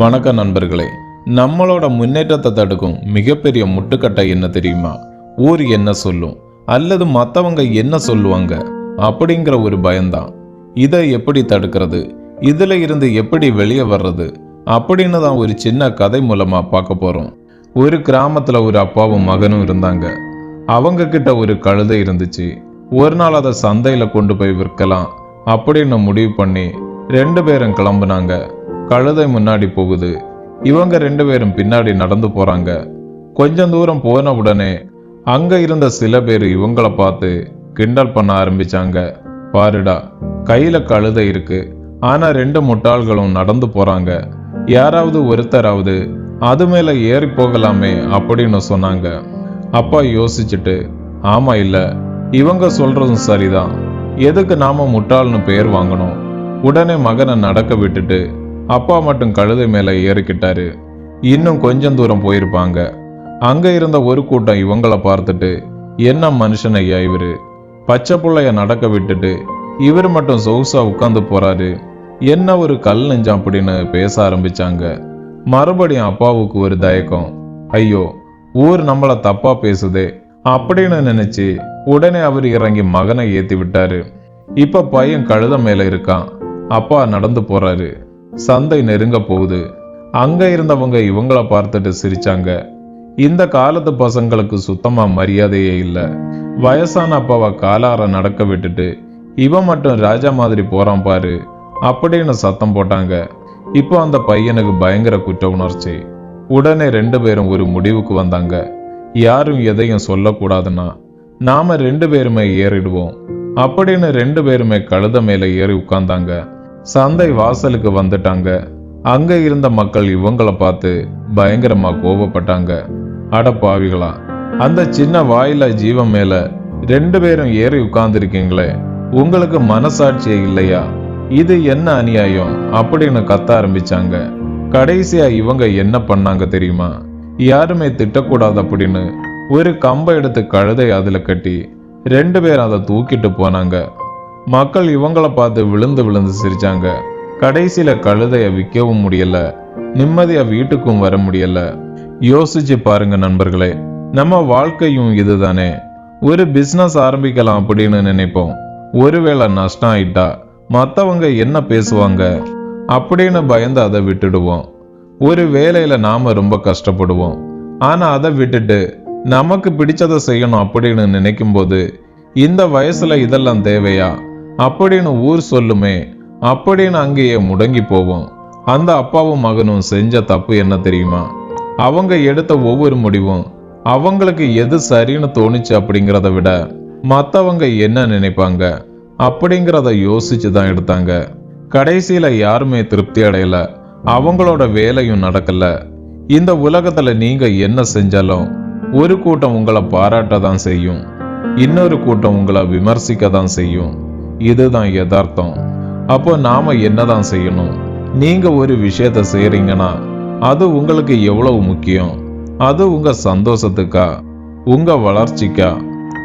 வணக்கம் நண்பர்களே. நம்மளோட முன்னேற்றத்தை தடுக்கும் மிகப்பெரிய முட்டுக்கட்டை என்ன தெரியுமா? ஊர் என்ன சொல்லும்? அல்லது மற்றவங்க என்ன சொல்லுவாங்க? அப்படிங்கிற ஒரு பயம்தான். இதை எப்படி தடுக்கிறது? இதில் இருந்து எப்படி வெளியே வர்றது? அப்படின்னு தான் ஒரு சின்ன கதை மூலமாக பார்க்க போகிறோம் ஒரு கிராமத்தில் ஒரு அப்பாவும் மகனும் இருந்தாங்க. அவங்க கிட்ட ஒரு கழுதை இருந்துச்சு. ஒரு நாள் அதை சந்தையில் கொண்டு போய் விற்கலாம் அப்படின்னு முடிவு பண்ணி ரெண்டு பேரும் கிளம்புனாங்க. கழுதை முன்னாடி போகுது. இவங்க ரெண்டு பேரும் பின்னாடி நடந்து போறாங்க. கொஞ்சம் தூரம் போன உடனே அங்க இருந்த சில பேர் இவங்கள பார்த்து கிண்டல் பண்ண ஆரம்பிச்சாங்க. பாருடா கையில கழுதை இருக்கு. ஆனா ரெண்டு முட்டாள்களும் நடந்து போறாங்க. யாராவது ஒருத்தராவது அது மேல ஏறி போகலாமே அப்படின்னு சொன்னாங்க. அப்பா யோசிச்சுட்டு ஆமா இல்ல இவங்க சொல்றதும் சரிதான். எதுக்கு நாம முட்டாள்னு பேர் வாங்கணும்? உடனே மகனை நடக்க விட்டுட்டு அப்பா மட்டும் கழுதை மேல ஏறிக்கிட்டாரு. இன்னும் கொஞ்சம் தூரம் போயிருப்பாங்க. அங்க இருந்த ஒரு கூட்டம் இவங்கள பார்த்துட்டு என்ன மனுஷன் ஐயா இவரு? பச்சை பிள்ளைய நடக்க விட்டுட்டு இவர் மட்டும் சொகுசா உட்காந்து போறாரு. என்ன ஒரு கல் நெஞ்சம் அப்படின்னு பேச ஆரம்பிச்சாங்க. மறுபடியும் அப்பாவுக்கு ஒரு தயக்கம். ஐயோ ஊர் நம்மள தப்பா பேசுதே அப்படின்னு நினைச்சு உடனே அவர் இறங்கி மகனை ஏத்தி விட்டாரு. இப்ப பையன் கழுத மேல இருக்கான். அப்பா நடந்து போறாரு. சந்தை நெருங்க போகுது. அங்க இருந்தவங்க இவங்கள பார்த்துட்டு சிரிச்சாங்க. இந்த காலத்து பசங்களுக்கு சுத்தமா மரியாதையே இல்லை. வயசான அப்பாவை காலார நடக்க விட்டுட்டு இவன் மட்டும் ராஜா மாதிரி போறான் பாரு அப்படின்னு சத்தம் போட்டாங்க. இப்போ அந்த பையனுக்கு பயங்கர குற்ற உணர்ச்சி. உடனே ரெண்டு பேரும் ஒரு முடிவுக்கு வந்தாங்க. யாரும் எதையும் சொல்லக்கூடாதுன்னா நாம ரெண்டு பேருமே ஏறிடுவோம். அப்படின்னு ரெண்டு பேருமே கழுத மேலே ஏறி உட்காந்தாங்க சந்தை வாசலுக்கு வந்துட்டாங்க. அங்க இருந்த மக்கள் இவங்கள பார்த்து பயங்கரமா கோபப்பட்டாங்க. அட பாவிகளா அந்த சின்ன வாயில ஜீவன் மேல ரெண்டு பேரும் ஏறி உட்கார்ந்துருக்கீங்களே உங்களுக்கு மனசாட்சியே இல்லையா? இது என்ன அநியாயம் அப்படின்னு கத்த ஆரம்பிச்சாங்க. கடைசியா இவங்க என்ன பண்ணாங்க தெரியுமா? யாருமே திட்டக்கூடாது அப்படின்னு ஒரு கம்பை எடுத்து கழுதை அதுல கட்டி ரெண்டு பேரும் அதை தூக்கிட்டு போனாங்க. மக்கள் இவங்கள பார்த்து விழுந்து விழுந்து சிரிச்சாங்க. கடைசியில கழுதையை விற்கவும் முடியல. நிம்மதியா வீட்டுக்கும் வர முடியல. யோசிச்சு பாருங்க நண்பர்களே நம்ம வாழ்க்கையும் இதுதானே. ஒரு பிஸ்னஸ் ஆரம்பிக்கலாம் அப்படின்னு நினைப்போம். ஒருவேளை நஷ்டம் ஆயிட்டா மத்தவங்க என்ன பேசுவாங்க? அப்படின்னு பயந்து அதை விட்டுடுவோம். ஒரு வேலையில நாம ரொம்ப கஷ்டப்படுவோம். ஆனா அதை விட்டுட்டு நமக்கு பிடிச்சதை செய்யணும் அப்படின்னு நினைக்கும் போது இந்த வயசுல இதெல்லாம் தேவையா? அப்படின்னு ஊர் சொல்லுமே அப்படின்னு அங்கேயே முடங்கி போவோம் அந்த அப்பாவும் மகனும் செஞ்ச தப்பு என்ன தெரியுமா? அவங்க எடுத்த ஒவ்வொரு முடிவும் அவங்களுக்கு எது சரின்னு தோணுச்சு அப்படிங்கிறத விட மற்றவங்க என்ன நினைப்பாங்க அப்படிங்கிறத யோசிச்சு தான் எடுத்தாங்க. கடைசியில யாருமே திருப்தி அடையல அவங்களோட வேலையும் நடக்கல. இந்த உலகத்துல நீங்கள் என்ன செஞ்சாலும் ஒரு கூட்டம் உங்களை பாராட்ட தான் செய்யும் இன்னொரு கூட்டம் உங்களை விமர்சிக்க தான் செய்யும். இதுதான் யதார்த்தம். அப்போ என்ன என்னதான் செய்யணும்? நீங்கள் ஒரு விஷயத்த செய்கிறீங்கன்னா அது உங்களுக்கு எவ்வளவு முக்கியம்? அது உங்கள் சந்தோஷத்துக்கா? உங்கள் வளர்ச்சிக்கா?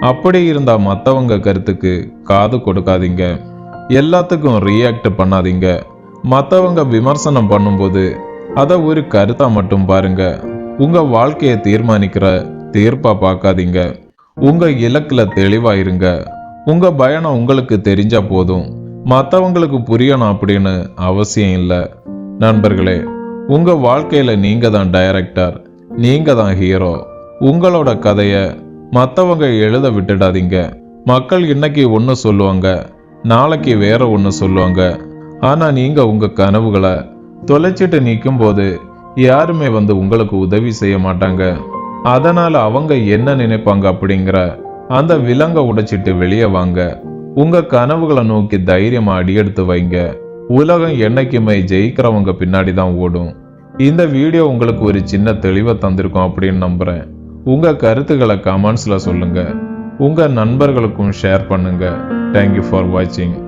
அப்படி இருந்தால் மற்றவங்க கருத்துக்கு காது கொடுக்காதீங்க. எல்லாத்துக்கும் ரியாக்ட் பண்ணாதீங்க. மற்றவங்க விமர்சனம் பண்ணும்போது அதை ஒரு கருத்தாக மட்டும் பாருங்க. உங்கள் வாழ்க்கையை தீர்மானிக்கிற தீர்ப்பாக பார்க்காதீங்க. உங்கள் இலக்கில் தெளிவாயிருங்க. உங்கள் உங்க பயணம் உங்களுக்கு தெரிஞ்சா போதும். மற்றவங்களுக்கு புரியணும் அப்படின்னு அவசியம் இல்லை. நண்பர்களே உங்க வாழ்க்கையில நீங்க தான் டைரக்டர் நீங்க தான் ஹீரோ உங்களோட கதையை மற்றவங்க எழுத விட்டுடாதீங்க. மக்கள் இன்னைக்கு ஒன்று சொல்லுவாங்க நாளைக்கு வேற ஒன்று சொல்லுவாங்க. ஆனால் நீங்கள் உங்கள் கனவுகளை தொலைச்சிட்டு நிற்கும் போது யாருமே வந்து உங்களுக்கு உதவி செய்ய மாட்டாங்க. அதனால் அவங்க என்ன நினைப்பாங்க அப்படிங்கிற அந்த விலங்க உடைச்சிட்டு வெளியே வாங்க. உங்க கனவுகளை நோக்கி தைரியமா அடியெடுத்து வைங்க. உலகம் என்னைக்குமே ஜெயிக்கிறவங்க பின்னாடி தான் ஓடும். இந்த வீடியோ உங்களுக்கு ஒரு சின்ன தெளிவை தந்திருக்கும் அப்படின்னு நம்புறேன். உங்க கருத்துக்களை கமெண்ட்ஸ்ல சொல்லுங்க. உங்க நண்பர்களுக்கும் ஷேர் பண்ணுங்க. தேங்க்யூ ஃபார் வாட்சிங்